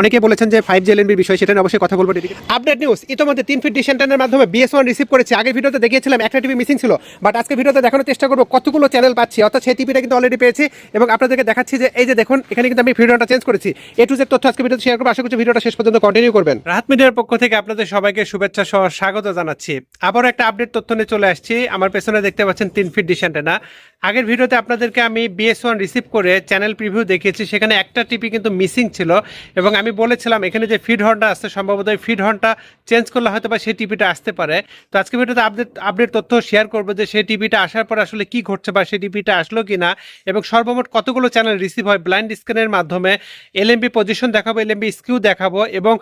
অনেকে বলেছেন যে ফাইভ জি এলএনবির বিষয়, সেটা অবশ্যই কথা বলব আপডেট নিউজ ইতিমধ্যে তিন ফিট ডিসেন্টানের মাধ্যমে বিএস ওয়ান রিসিভ করেছে। আগের ভিডিওতে দেখিয়েছিলাম, একটা টিভি মিসিং ছিল বাট আজকে ভিডিওতে দেখানোর চেষ্টা করব কতগুলো চ্যানেল পাচ্ছি, অর্থাৎ সেই টিভিটা কিন্তু অলরেডি পেয়েছি, এবং আপনাদেরকে দেখাচ্ছি যে, এই যে দেখুন, এখানে কিন্তু আমি ভিডিওটা চেঞ্জ করেছি। এ টু জেড তথ্য আজকে ভিডিওতে শেয়ার করব, আশা করছি ভিডিওটা শেষ পর্যন্ত কন্টিনিউ করবেন। রাহাত মিডিয়ার পক্ষ থেকে আপনাদের সবাইকে শুভেচ্ছা সহ স্বাগত জানাচ্ছি। আবারও একটা আপডেট তথ্য নিয়ে চলে আসছি। আমার পেছনে দেখতে পাচ্ছেন তিন ফিট ডিসেন্টেনা আগের ভিডিওতে আপনাদেরকে আমি বিএস ওয়ান রিসিভ করে চ্যানেল প্রিভিউ দেখিয়েছি, সেখানে একটা টিপি কিন্তু মিসিং ছিল। এবং আমি বলেছিলাম, এখানে যে ফিড হর্নটা আসছে, সম্ভবত এই ফিড হর্নটা চেঞ্জ করলে হয়তো বা সেই টিপিটা আসতে পারে। তো আজকে ভিডিওতে আপডেট আপডেট তথ্য শেয়ার করব যে সেই টিপিটা আসার পর আসলে কি ঘটছে বা সেই টিপিটা আসলো কি না এবং সর্বমোট কতগুলো চ্যানেল রিসিভ হয় ব্লাইন্ড স্ক্যানের মাধ্যমে। এলএমবি পজিশন দেখাবো এলএমবি স্কিউ দেখাবো এবং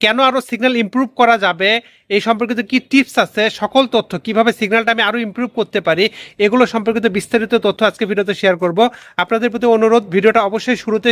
কেন আরও সিগন্যাল ইমপ্রুভ করা যাবে? এই সম্পর্কিত কি টিপস আছে, সকল তথ্য, কীভাবে সিগন্যালটা আমি আরও ইমপ্রুভ করতে পারি, এগুলো সম্পর্কিত বিস্তারিত তথ্য আজকে ভিডিওতে শেয়ার করব। আপনাদের প্রতি অনুরোধ, ভিডিওটা অবশ্যই শুরুতে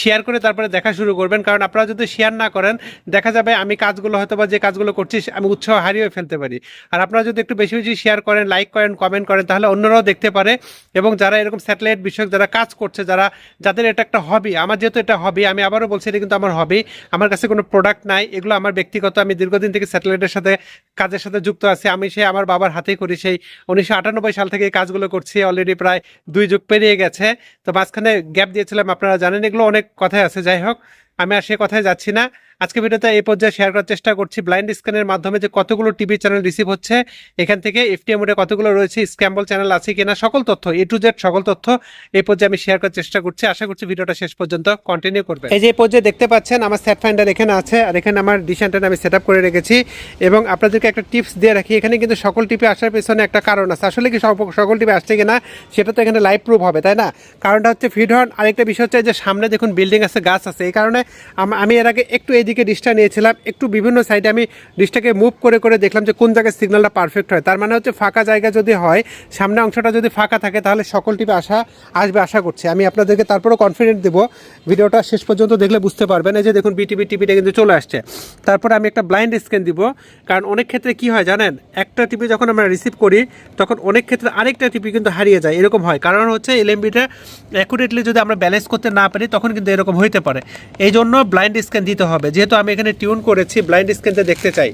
শেয়ার করে তারপরে দেখা শুরু করবেন, কারণ আপনারা যদি শেয়ার না করেন, দেখা যাবে আমি কাজগুলো হয়তো বা যে কাজগুলো করছি, আমি উৎসাহ হারিয়ে ফেলতে পারি। আর আপনারা যদি একটু বেশি বেশি শেয়ার করেন লাইক করেন কমেন্ট করেন, তাহলে অন্যরাও দেখতে পারে। এবং যারা এরকম স্যাটেলাইট বিষয়ক যারা কাজ করছে, যারা, যাদের এটা একটা হবি আমার যেহেতু এটা হবি আমি আবারও বলছি এটা কিন্তু আমার হবি আমার কাছে কোনো প্রোডাক্ট নাই, এগুলো আমার ব্যক্তিগত, আমি দীর্ঘদিন থেকে স্যাটেলাইটের সাথে কাজের সাথে যুক্ত আছি। আমি সেই আমার বাবার হাতেই করি সেই। উনিশশো আটানব্বই সাল থেকে এই কাজগুলো করছি। অলরেডি প্রায় দুই যুগ পেরিয়ে গেছে। তো মাঝখানে গ্যাপ দিয়েছিলাম, আপনারা জানেন এগুলো অনেক কথাই আছে। যাই হোক, আমি আর সে কথায় যাচ্ছি না। আজকে ভিডিওতে এই পর্যায়ে শেয়ার করার চেষ্টা করছি। ব্লাইন্ড স্ক্যানের মাধ্যমে যে কতগুলো টিভি চ্যানেল রিসিভ হচ্ছে, এখান থেকে এফটিএম এ কতগুলো রয়েছে স্ক্যাম্বল চ্যানেল আছে কিনা, সকল তথ্য এ টু জেড সকল তথ্য এই পর্যায়ে আমি শেয়ার করার চেষ্টা করছি। আশা করছি ভিডিওটা শেষ পর্যন্ত কন্টিনিউ করবে এই যে এই পর্যায়ে দেখতে পাচ্ছেন, আমার সেট ফাইন্ডার এখানে আছে আর এখানে আমার অ্যান্টেনা আমি সেট করে রেখেছি এবং আপনাদেরকে একটা টিপস দিয়ে রাখি। এখানে কিন্তু সকল টিপে আসার পেছনে একটা কারণ আছে। আসলে কি সকল টিপে আসছে কিনা, সেটা তো এখানে লাইভ প্রুফ হবে, তাই না? কারণটা হচ্ছে ফিড হর্ন আরেকটা বিষয় হচ্ছে যে সামনে দেখুন বিল্ডিং আছে, গাছ আছে। এই কারণে আম- এর আগে একটু এইদিকে ডিশটা নিয়েছিলাম, একটু বিভিন্ন সাইডে আমি ডিশটাকে মুভ করে করে দেখলাম যে কোন জায়গায় সিগন্যালটা পারফেক্ট হয়। তার মানে হচ্ছে ফাঁকা জায়গা যদি হয়, সামনে অংশটা যদি ফাঁকা থাকে, তাহলে সকল টিপে আসা, আসবে আশা করছি। আমি আপনাদেরকে তারপরেও কনফিডেন্ট দেবো। ভিডিওটা শেষ পর্যন্ত দেখলে বুঝতে পারবেন। এই যে দেখুন বিটিভি টিভিটা কিন্তু চলে আসছে। তারপরে আমি একটা ব্লাইন্ড স্ক্যান দিব। কারণ অনেক ক্ষেত্রে কি হয় জানেন, একটা টিভি যখন আমরা রিসিভ করি, তখন অনেক ক্ষেত্রে আরেকটা টিভি কিন্তু হারিয়ে যায়। এরকম হয়। কারণ হচ্ছে এলএমবিটা অ্যাকুরেটলি যদি আমরা ব্যালেন্স করতে না পারি, তখন কিন্তু এরকম হইতে পারে। এই জন্য ব্লাইন্ড স্ক্যান দিতে হবে। যেহেতু আমি এখানে টিউন করেছি ব্লাইন্ড স্ক্রিনতে দেখতে চাই।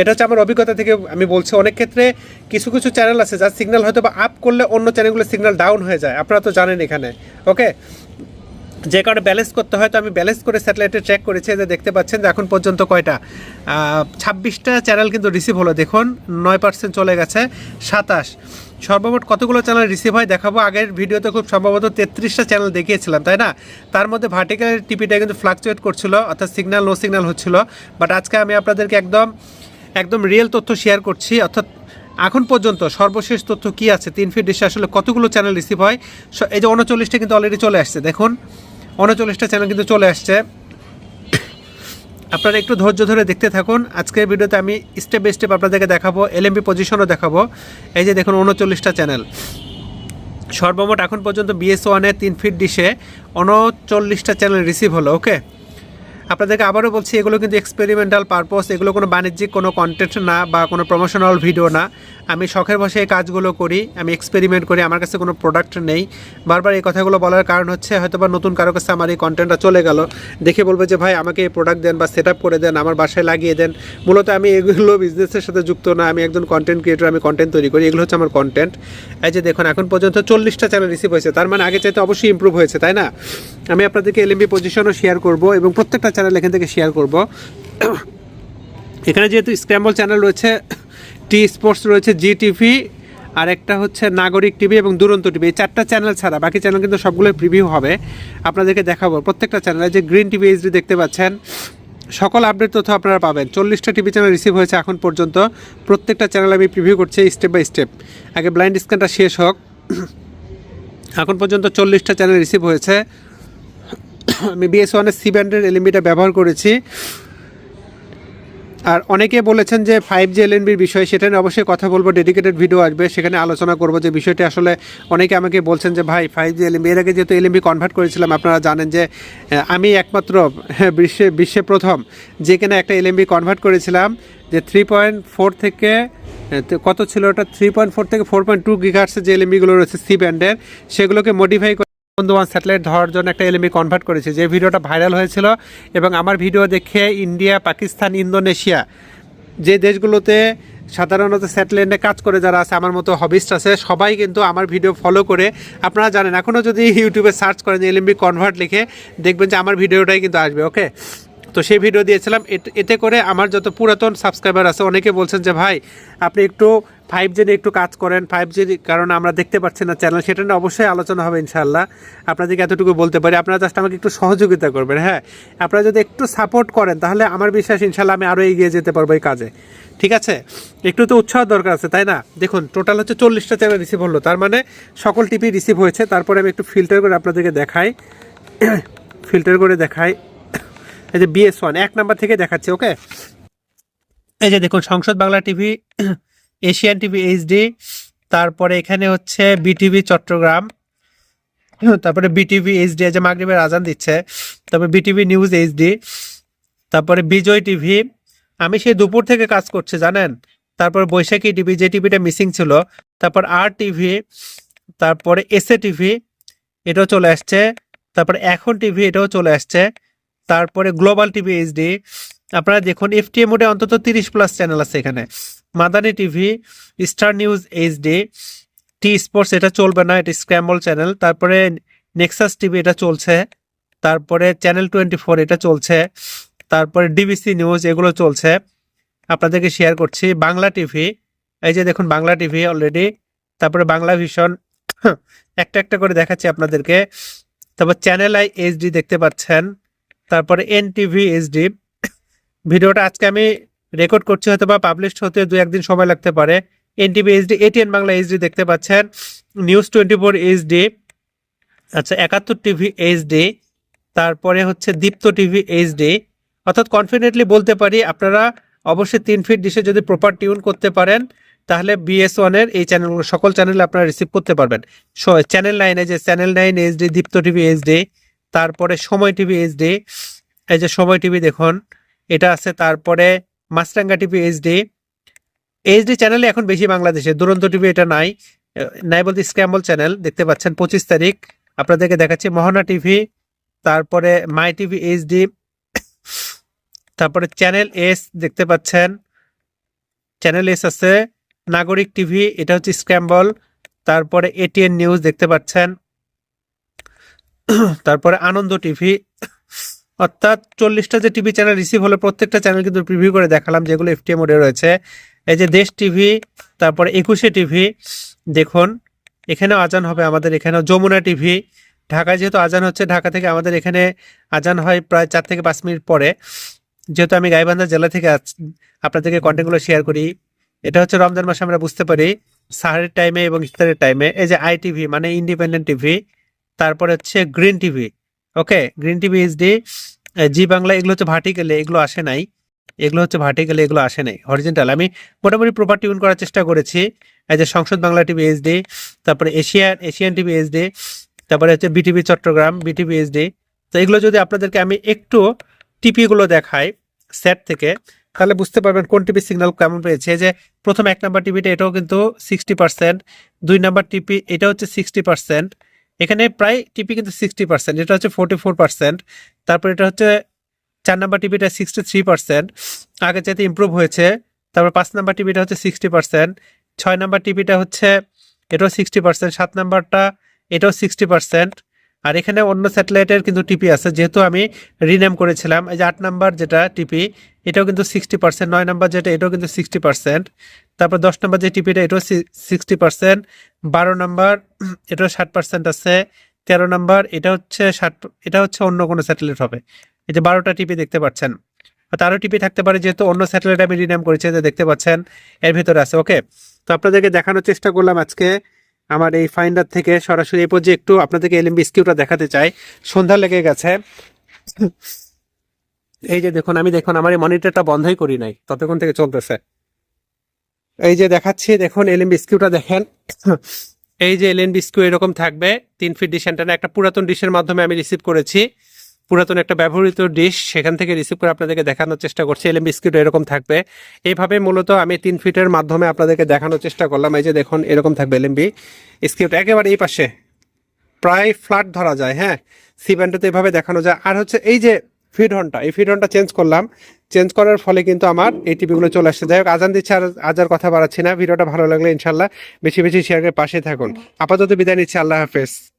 এটা হচ্ছে আমার অভিজ্ঞতা থেকে আমি বলছি, অনেক ক্ষেত্রে কিছু কিছু চ্যানেল আছে, যার সিগন্যাল হয়তো বা আপ করলে অন্য চ্যানেলগুলো সিগন্যাল ডাউন হয়ে যায়। আপনারা তো জানেন এখানে ওকে যে কারণে ব্যালেন্স করতে হয়, তো আমি ব্যালেন্স করে স্যাটেলাইটে ট্র্যাক করেছি যে দেখতে পাচ্ছেন যে এখন পর্যন্ত কয়টা? ছাব্বিশটা চ্যানেল কিন্তু রিসিভ হলো, দেখুন, নয় পার্সেন্ট চলে গেছে, সাতাশ। সর্বমোট কতগুলো চ্যানেল রিসিভ হয় দেখাবো? আগের ভিডিওতে খুব সম্ভবত তেত্রিশটা চ্যানেল দেখিয়েছিলাম, তাই না? তার মধ্যে ভার্টিক্যাল টিপিটা কিন্তু ফ্লাকচুয়েট করছিল, অর্থাৎ সিগন্যাল নো সিগন্যাল হচ্ছিল। বাট আজকে আমি আপনাদেরকে একদম একদম রিয়েল তথ্য শেয়ার করছি, অর্থাৎ এখন পর্যন্ত সর্বশেষ তথ্য কি আছে? তিন ফিট ডিশে আসলে কতগুলো চ্যানেল রিসিভ হয়? এই যে উনচল্লিশটা কিন্তু অলরেডি চলে আসছে, দেখুন। উনচল্লিশটা চ্যানেল কিন্তু চলে আসছে। আপনারা একটু ধৈর্য ধরে দেখতে থাকুন। আজকের ভিডিওতে আমি স্টেপ বাই স্টেপ আপনাদেরকে দেখাবো এলএমবি পজিশনও দেখাবো। এই যে দেখুন উনচল্লিশটা চ্যানেল সর্বমোট এখন পর্যন্ত বিএস ওয়ানে তিন ফিট ডিশে উনচল্লিশটা চ্যানেল রিসিভ হলো ওকে আপনাদেরকে আবারও বলছি, এগুলো কিন্তু এক্সপেরিমেন্টাল পারপস এগুলো কোনো বাণিজ্যিক কোনো কন্টেন্ট না বা কোনো প্রমোশনাল ভিডিও না। আমি শখের বসে এই কাজগুলো করি, আমি এক্সপেরিমেন্ট করি, আমার কাছে কোনো প্রোডাক্ট নেই। বারবার এই কথাগুলো বলার কারণ হচ্ছে হয়তো বা নতুন কারও কাছে আমার এই কন্টেন্টটা চলে গেল। দেখে বলবে যে, ভাই, আমাকে এই প্রোডাক্ট দেন বা সেট করে দেন, আমার বাসায় লাগিয়ে দেন। মূলত আমি এগুলো বিজনেসের সাথে যুক্ত না, আমি একজন কন্টেন্ট ক্রিয়েটর আমি কন্টেন্ট তৈরি করি। এগুলো হচ্ছে আমার কন্টেন্ট এই যে দেখুন, এখন পর্যন্ত চল্লিশটা চ্যানেল রিসিভ হয়েছে। তার মানে আগে চাইতে অবশ্যই ইমপ্রুভ হয়েছে, তাই না? আমি আপনাদেরকে এলএমবি পজিশনও শেয়ার করব এবং প্রত্যেকটা চ্যানেল এখান থেকে শেয়ার করব। এখানে যেহেতু স্ক্র্যাম্বল চ্যানেল রয়েছে টি স্পোর্টস রয়েছে জি টিভি, আর একটা হচ্ছে নাগরিক টিভি এবং দুরন্ত টিভি। এই চারটা চ্যানেল ছাড়া বাকি চ্যানেল কিন্তু সবগুলোই প্রিভিউ হবে। আপনাদেরকে দেখাবো প্রত্যেকটা চ্যানেলে। যে গ্রিন টিভি এইচডি দেখতে পাচ্ছেন, সকল আপডেট তথ্য আপনারা পাবেন। চল্লিশটা টিভি চ্যানেল রিসিভ হয়েছে এখন পর্যন্ত। প্রত্যেকটা চ্যানেল আমি প্রিভিউ করছি স্টেপ বাই স্টেপ আগে ব্লাইন্ড স্ক্যানটা শেষ হোক। এখন পর্যন্ত চল্লিশটা চ্যানেল রিসিভ হয়েছে। আমি বিএস ওয়ানের সি ব্যান্ডের এলএমবিটা ব্যবহার করেছি। আর অনেকে বলেছেন যে ফাইভ জি এলএনবির বিষয় সেটা নিয়ে অবশ্যই কথা বলব ডেডিকেটেড ভিডিও আসবে সেখানে আলোচনা করব যে বিষয়টি আসলে অনেকে আমাকে বলছেন যে ভাই ফাইভ জি এলএমবি এর আগে যেহেতু এলএমবি কনভার্ট করেছিলাম আপনারা জানেন যে আমি একমাত্র হ্যাঁ, বিশ্বে বিশ্বে প্রথম যে কিনা একটা এলএমবি কনভার্ট করেছিলাম যে থ্রি পয়েন্ট ফোর থেকে কত ছিল ওটা? থ্রি পয়েন্ট ফোর থেকে ফোর পয়েন্ট টু গিগার্সের যে এলএমবিগুলো রয়েছে সি ব্যান্ডের সেগুলোকে মডিফাই বন্ধু ওয়ান স্যাটেলাইট ধরার জন্য একটা এলএমবি কনভার্ট করেছি। যে ভিডিওটা ভাইরাল হয়েছিল এবং আমার ভিডিও দেখে ইন্ডিয়া, পাকিস্তান, ইন্দোনেশিয়া যে দেশগুলোতে সাধারণত স্যাটেলাইটে কাজ করে যারা আছে, আমার মতো হবিস্ট আছে, সবাই কিন্তু আমার ভিডিও ফলো করে আপনারা জানেন। এখনও যদি ইউটিউবে সার্চ করেন এলএমবি কনভার্ট লিখে দেখবেন যে আমার ভিডিওটাই কিন্তু আসবে ওকে তো সেই ভিডিও দিয়েছিলাম। এতে করে আমার যত পুরাতন সাবস্ক্রাইবার আছে, অনেকে বলছেন যে ভাই, আপনি একটু ফাইভ জি একটু কাজ করেন ফাইভ জির কারণ আমরা দেখতে পাচ্ছি না চ্যানেল সেটা নিয়ে অবশ্যই আলোচনা হবে ইনশাল্লাহ আপনাদেরকে এতটুকু বলতে পারি, আপনারা জাস্ট আমাকে একটু সহযোগিতা করবেন হ্যাঁ? আপনারা যদি একটু সাপোর্ট করেন, তাহলে আমার বিশ্বাস ইনশাল্লাহ আমি আরও এগিয়ে যেতে পারব এই কাজে। ঠিক আছে? একটু তো উৎসাহ দরকার আছে, তাই না? দেখুন টোটাল হচ্ছে চল্লিশটা চ্যানেল রিসিভ হলো, তার মানে সকল টিপি রিসিভ হয়েছে। তারপরে আমি একটু ফিল্টার করে আপনাদেরকে দেখাই। ফিল্টার করে দেখাই। এই যে বিএস ওয়ান এক নাম্বার থেকে দেখাচ্ছে ওকে এই যে দেখুন, Sangsad Bangla TV Asian TV HD তারপরে এখানে হচ্ছে বিটিভি চট্টগ্রাম তারপরে বিটিভি এইচডি যে মাগরিবের আজান দিচ্ছে, তারপরে বিটিভি নিউজ এইচডি তারপরে বিজয় টিভি আমি সেই দুপুর থেকে কাজ করছি, জানেন? তারপর বৈশাখী টিভি যে টিভিটা মিসিং ছিল, তারপর আর টিভি তারপরে এসএ টিভি এটাও চলে আসছে, তারপরে এখন টিভি এটাও চলে আসছে, তারপরে গ্লোবাল টিভি এইচডি আপনারা দেখুন এফটিএ মোডে অন্তত তিরিশ প্লাস চ্যানেল আছে এখানে। Madani TV, star news H HD, T sports, এটা চলবে না, এটা স্ক্র্যাম্বল চ্যানেল। তারপরে নেক্সাস টিভি এটা চলছে, তারপরে চ্যানেল টোয়েন্টি ফোর এটা চলছে, তারপরে ডিবিসি নিউজ এগুলো চলছে। আপনাদেরকে শেয়ার করছি, বাংলা টিভি, এই যে দেখুন বাংলা টিভি অলরেডি তারপরে বাংলা ভিশন, একটা একটা করে দেখাচ্ছি আপনাদেরকে। তারপর চ্যানেল আই এইচডি দেখতে পাচ্ছেন, তারপরে এন টিভি এইচডি। ভিডিওটা আজকে আমি রেকর্ড করছি হয়তো বা পাবলিশ হতে দু একদিন সময় লাগতে পারে। N TV HD ATN Bangla HD দেখতে পাচ্ছেন। নিউজ টোয়েন্টি ফোর এইচডি আচ্ছা একাত্তর টিভি এইচডি তারপরে হচ্ছে দীপ্ত টিভি এইচডি অর্থাৎ কনফিডেন্টলি বলতে পারি, আপনারা অবশ্যই তিন ফিট ডিশে যদি প্রপার টিউন করতে পারেন, তাহলে বিএস ওয়ানের এই চ্যানেলগুলো সকল চ্যানেলে আপনারা রিসিভ করতে পারবেন। চ্যানেল নাইনে যে channel nine HD Deepto TV HD তারপরে সময় টিভি এইচডি এই যে সময় টিভি দেখুন, এটা আছে, তারপরে মাছরাঙ্গা টিভি এইচডি এইচডি চ্যানেলে এখন বেশি বাংলাদেশে। দুরন্ত টিভি এটা নাই নাই বলতে স্ক্যাম্বল চ্যানেল দেখতে পাচ্ছেন পঁচিশ তারিখ। আপনাদেরকে দেখাচ্ছি মহানা টিভি, তারপরে মাই টিভি এইচডি তারপরে চ্যানেল এস দেখতে পাচ্ছেন। চ্যানেল এস আছে, নাগরিক টিভি, এটা হচ্ছে স্ক্র্যাম্বল তারপরে এটিএন নিউজ দেখতে পাচ্ছেন। তারপরে আনন্দ টিভি অর্থাৎ চল্লিশটা যে টিভি চ্যানেল রিসিভ হলো, প্রত্যেকটা চ্যানেল কিন্তু প্রিভিউ করে দেখালাম, যেগুলো এফটিএ মোডে রয়েছে। এই যে দেশ টিভি, তারপরে একুশে টিভি, দেখুন, এখানেও আজান হবে আমাদের, এখানেও যমুনা টিভি, ঢাকায় যেহেতু আজান হচ্ছে, ঢাকা থেকে আমাদের এখানে আজান হয় প্রায় চার থেকে পাঁচ মিনিট পরে। যেহেতু আমি গাইবান্ধা জেলা থেকে আপনাদেরকে কন্টেন্টগুলো শেয়ার করি, এটা হচ্ছে রমজান মাসে আমরা বুঝতে পারি, সাহারের টাইমে এবং ইফতারের টাইমে এই যে আই টিভি মানে ইন্ডিপেন্ডেন্ট টিভি তারপরে হচ্ছে green TV okay green TV HD Zee Bangla এগুলো হচ্ছে ভার্টিক্যালে এগুলো আসে নাই। এগুলো হচ্ছে ভার্টিক্যালে এগুলো আসে নাই হরিজেন্টাল আমি মোটামুটি প্রপার টিউন করার চেষ্টা করেছি। এই যে সংসদ বাংলা টিভি এইচডি তারপরে এশিয়ান এশিয়ান টিভি এইচডি তারপরে হচ্ছে বিটিভি চট্টগ্রাম বিটিভি এইচডি তো এগুলো যদি আপনাদেরকে আমি একটু টিপিগুলো দেখাই সেট থেকে, তাহলে বুঝতে পারবেন কোন টিভি সিগন্যাল কেমন পেয়েছে। যে প্রথম এক নাম্বার টিভিটা এটাও কিন্তু সিক্সটি পার্সেন্ট দুই নাম্বার টিপি এটা হচ্ছে সিক্সটি পার্সেন্ট এখানে প্রায় টিপি কিন্তু সিক্সটি পার্সেন্ট এটা হচ্ছে ফোর্টি ফোর পার্সেন্ট তারপর এটা হচ্ছে চার নাম্বার টিপিটা সিক্সটি থ্রি পার্সেন্ট আগে যাতে ইম্প্রুভ হয়েছে, তারপর পাঁচ নাম্বার টিপিটা হচ্ছে সিক্সটি পার্সেন্ট ছয় নাম্বার টিপিটা হচ্ছে এটাও সিক্সটি পার্সেন্ট সাত নাম্বারটা এটাও সিক্সটি পার্সেন্ট আর এখানে অন্য স্যাটেলাইটের কিন্তু টিপি আছে, যেহেতু আমি রিনেম করেছিলাম। এই যে আট নাম্বার যেটা টিপি, এটাও কিন্তু সিক্সটি পার্সেন্ট নয় নাম্বার যেটা, এটাও কিন্তু সিক্সটি পার্সেন্ট তারপর দশ নাম্বার যে টিপিটা, এটাও সিক্সটি পার্সেন্ট বারো নাম্বার, এটাও ষাট পার্সেন্ট আছে। তেরো নাম্বার, এটা হচ্ছে ষাট, এটা হচ্ছে অন্য কোনো স্যাটেলাইট হবে। এই যে বারোটা টিপি দেখতে পাচ্ছেন। তারও টিপি থাকতে পারে, যেহেতু অন্য স্যাটেলাইট আমি রিনেম করেছি দেখতে পাচ্ছেন, এর ভিতরে আছে। ওকে, তো আপনাদেরকে দেখানোর চেষ্টা করলাম আজকে। আমার এই ফাইন্ডার থেকে সরাসরি এই পর্যায়ে একটু আপনাদেরকে এলএম স্কিউটা দেখাতে চাই। সন্ধ্যা লেগে গেছে। এই যে দেখুন, আমি দেখুন, আমার এই মনিটরটা বন্ধই করি নাই, ততক্ষণ থেকে চলতেছে। এই যে দেখাচ্ছি, দেখুন এলএমবি বিস্কিউটা দেখেন। এই যে এলএম স্কিউ এরকম থাকবে, তিন ফিট ডিশ অ্যান্টেনা একটা পুরাতন ডিশের মাধ্যমে আমি রিসিভ করেছি। পুরাতন একটা ব্যবহৃত ডিশ সেখান থেকে রিসিভ করে আপনাদেরকে দেখানোর চেষ্টা করছি। এলএম বিস্কিট এরকম থাকবে। এইভাবে মূলত আমি তিন ফিটের মাধ্যমে আপনাদেরকে দেখানোর চেষ্টা করলাম। এই যে দেখুন, এরকম থাকবে এলএমবি স্কিউট একেবারে এই পাশে। প্রায় ফ্ল্যাট ধরা যায় হ্যাঁ? সি ব্যান্ডে এভাবে দেখানো যায়। আর হচ্ছে এই যে ফিড হর্নটা এই ফিড হর্নটা চেঞ্জ করলাম। চেঞ্জ করার ফলে কিন্তু আমার এই টিভিগুলো চলে আসছে। যাই হোক, আজান দিচ্ছে আর আজার কথা বাড়াচ্ছি না। ভিডিওটা ভালো লাগলে ইনশাল্লাহ বেশি বেশি শেয়ারের পাশে থাকুন। আপাতত বিদায় নিচ্ছে। আল্লাহ হাফেজ।